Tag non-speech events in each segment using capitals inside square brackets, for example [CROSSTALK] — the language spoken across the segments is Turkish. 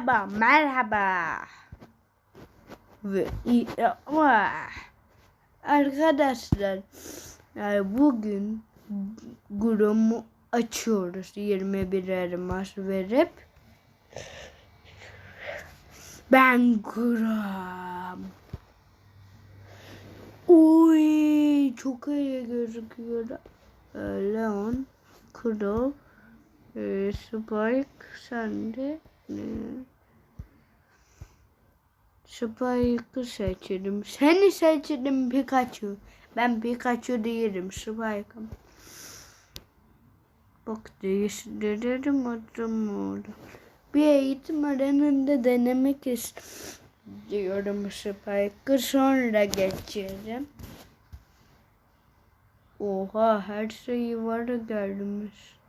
Merhaba, merhaba. Ve e, ama arkadaşlar yani bugün grubu açıyoruz 21 Mars verip ben gram. Uy çok iyi gözüküyor. E, Leon, Kudo, Spike, Sandy. Spike'ı seçelim. Seni seçelim Pikachu. Ben Pikachu değilim Spike'ım. Bak değiştirelim adım oldu. Bir eğitim alanında denemek istiyorum Spike'ı. Sonra geçerim. Oha her şeyi var gelmiş.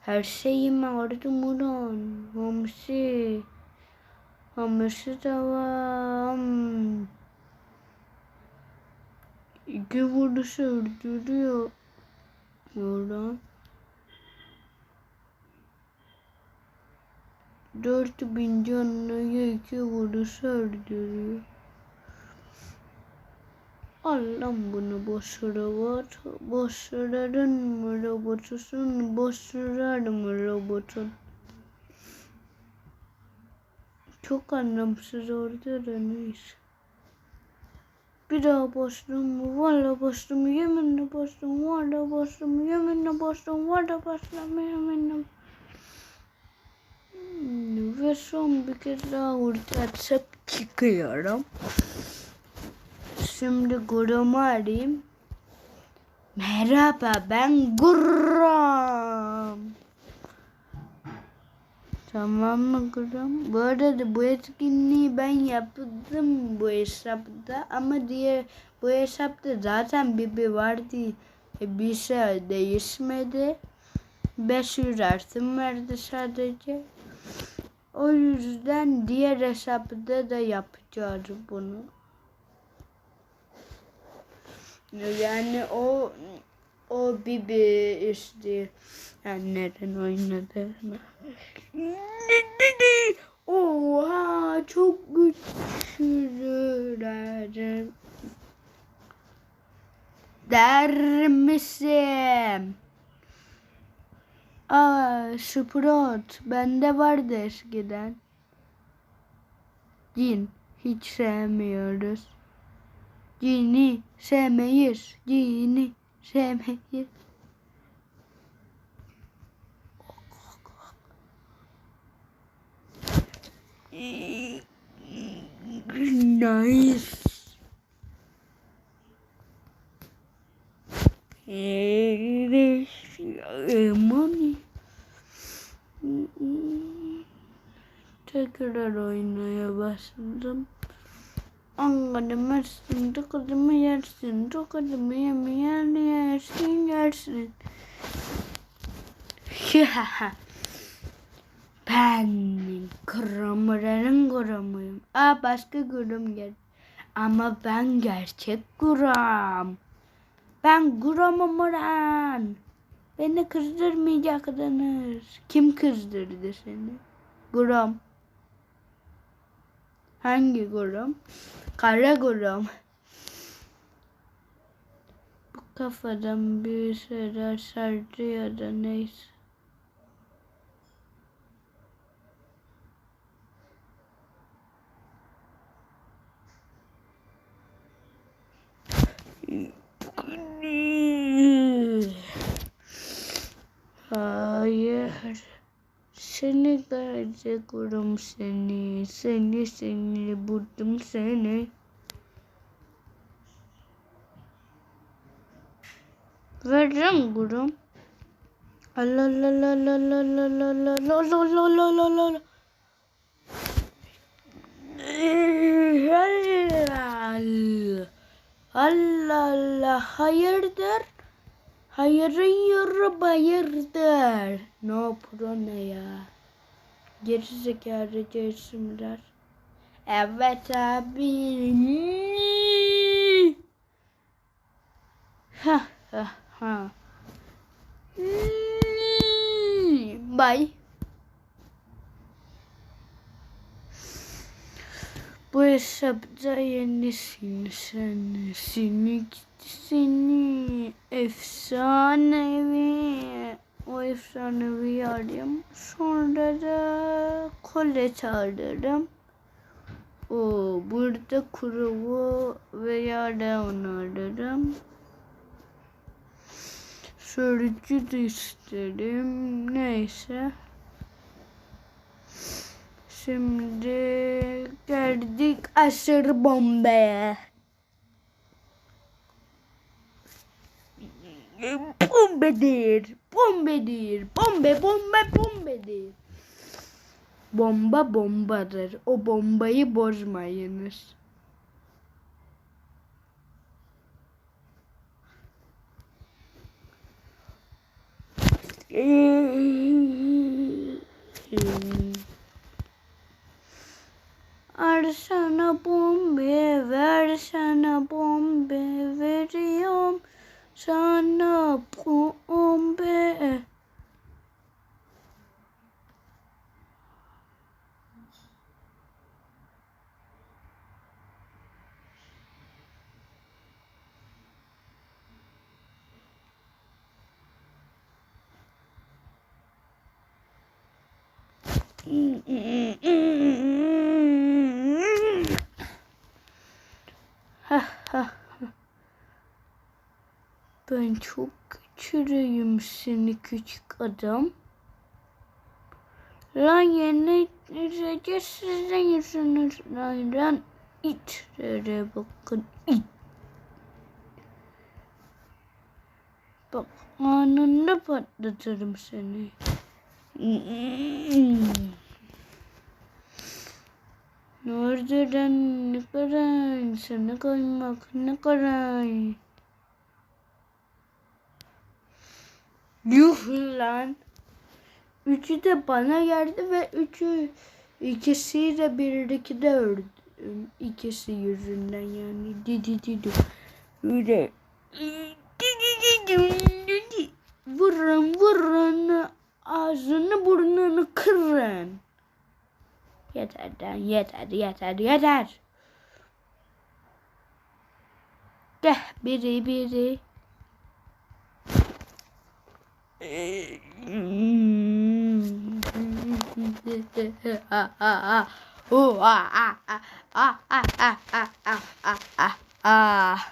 Her şeyim vardı Muran. Hamsi. Hamsi devam. İki vuruşu öldürüyor. Muran. Dört bin canlıya iki vuruşu öldürüyor. Al lan bunu boş robot. Boş mı robotusun? Boş mı robotun? Çok anlamsız orada da neyse. Bir daha bastım? Valla bastım. Yeminle bastım. Valla bastım. Yeminle bastım. Valla bastım. Yeminle Hmm, Ve son bir kez daha atıp çıkıyorum. Şimdi Gurum'u arayayım. Merhaba ben Gurum. Tamam mı Gurum? Bu arada bu etkinliği ben yaptım bu hesapta ama diye bu hesapta zaten Bibi vardı. E, bir şey değişmedi. 500 artım verdi sadece. O yüzden diğer hesapta da yapacağız bunu. Yani o o Bibi işte yani neden oynadı? Oha çok güçlüler. Der misin? Aa, Sprout bende vardı eskiden. Cin hiç sevmiyoruz. Cini sevmeyiz. Cini sevmeyiz. Nice. Money. Tekrar oynaya başladım. Anladım yersin, tokadımı yersin, tokadımı yemeyen yersin, yersin. ben kramırların kuramıyım. Aa başka kurum gel. Ama ben gerçek kuram. Ben kuramım Muran. Beni kızdırmayacaksınız. Kim kızdırdı seni? Kuram. Hangi kurum? Kara kurum. Bu kafadan bir şeyler sardı ya da neyse. Hayır. Seni gelecek kurum seni. Seni seni buldum seni. Vereceğim kurum. Allah Allah Allah Allah Allah Allah Allah Allah Allah Allah Allah Allah Allah Allah hayırdır? Hayırın yürü bayırdır. No pro ne ya? Gerizekalı isimler. Evet abi. Ha ha ha. Bye. Bu hesapta yenisin sen. Seni seni efsanevi. O efsanevi arayayım. Sonra da kolet alırım. O burada kuruvu veya onu alırım. Sörücü de isterim. Neyse. Şimdi geldik aşırı bombaya. Bombedir, bombedir, bombe, bombe, bombedir. Bomba bombadır. O bombayı bozmayınız. Arsana bombe, versene bombe, veriyorum J'en apprends Ben çok küçülüyüm seni küçük adam. Lan yeni izleyeceğiz sizin yüzünüzden. Lan itlere bakın it. Bak anında patlatırım seni. Nereden ne kadar sana koymak ne kadar. Yuh lan. Üçü de bana geldi ve üçü ikisiyle birlikte öldüm. İkisi yüzünden yani. Didi didi. Öyle. Vurun vurun. Ağzını burnunu kırın. Yeter lan yeter yeter yeter. De biri biri. [LAUGHS] 嗯嗯嗯嗯嗯嗯嗯嗯嗯啊啊啊，哇啊啊啊啊啊啊啊啊啊。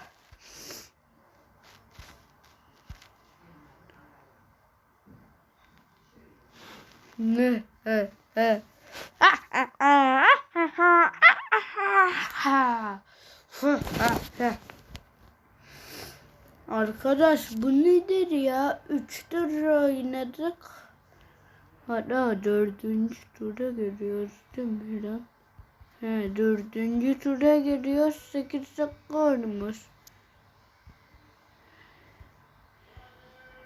嗯嗯嗯，啊啊啊啊哈啊啊哈哈，哼啊哈。Arkadaş bu nedir ya? Üç tur oynadık. Hatta dördüncü tura geliyoruz değil mi? He dördüncü tura geliyoruz. Sekiz dakika olmuş.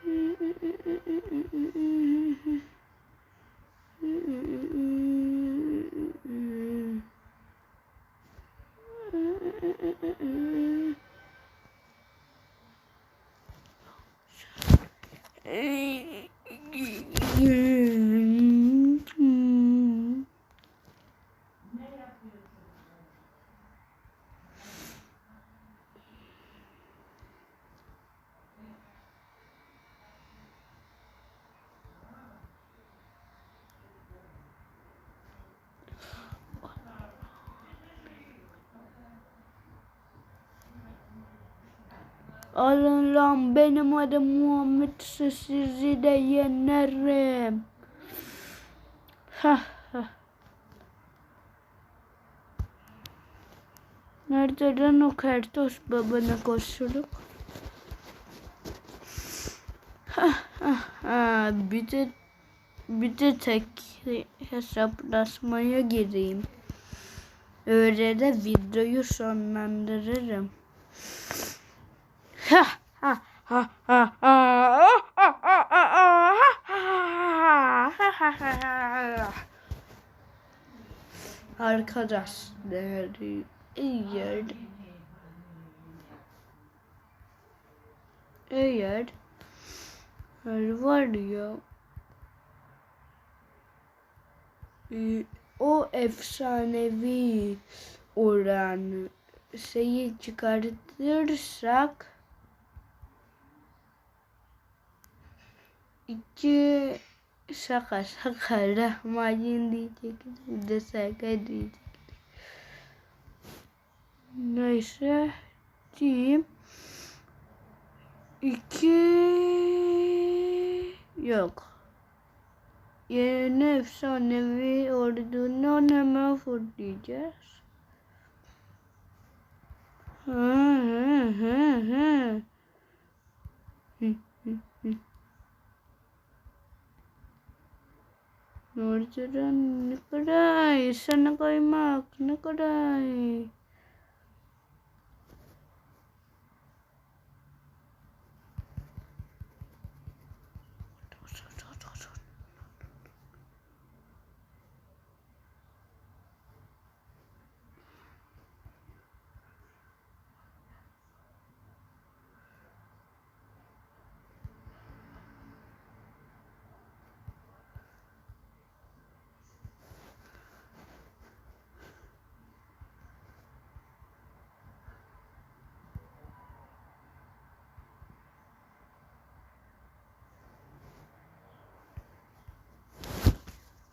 [LAUGHS] Ừ. Alın lan benim adım Muhammed sizi de yenerim. Ha ha. O kertos babana koşuluk? Ha ha ha. Bir de bir de tek hesaplaşmaya gireyim. Öyle de videoyu sonlandırırım. Ha ha ha ha ha Arkadaşlar eğer eğer var ya. O efsanevi oranı şeyi çıkartırsak iki şaka şaka lahmacun diyecektim bir de şaka diyecektim. Neyse diyeyim. İki yok. Yeni efsanevi ordundan hemen fırlayacağız. Hı Ordudan ne kadar sana kaymak ne kadar. Hmm.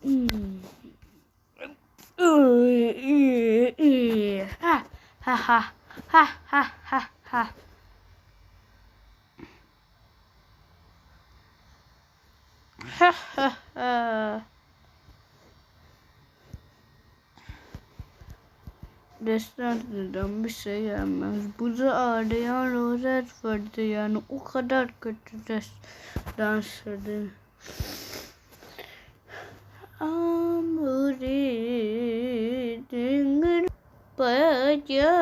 Uy, uy, uy. Ha ha ha şey gelmez. Bu da ağrıyan rozet vardı yani o kadar kötü dans amri but baca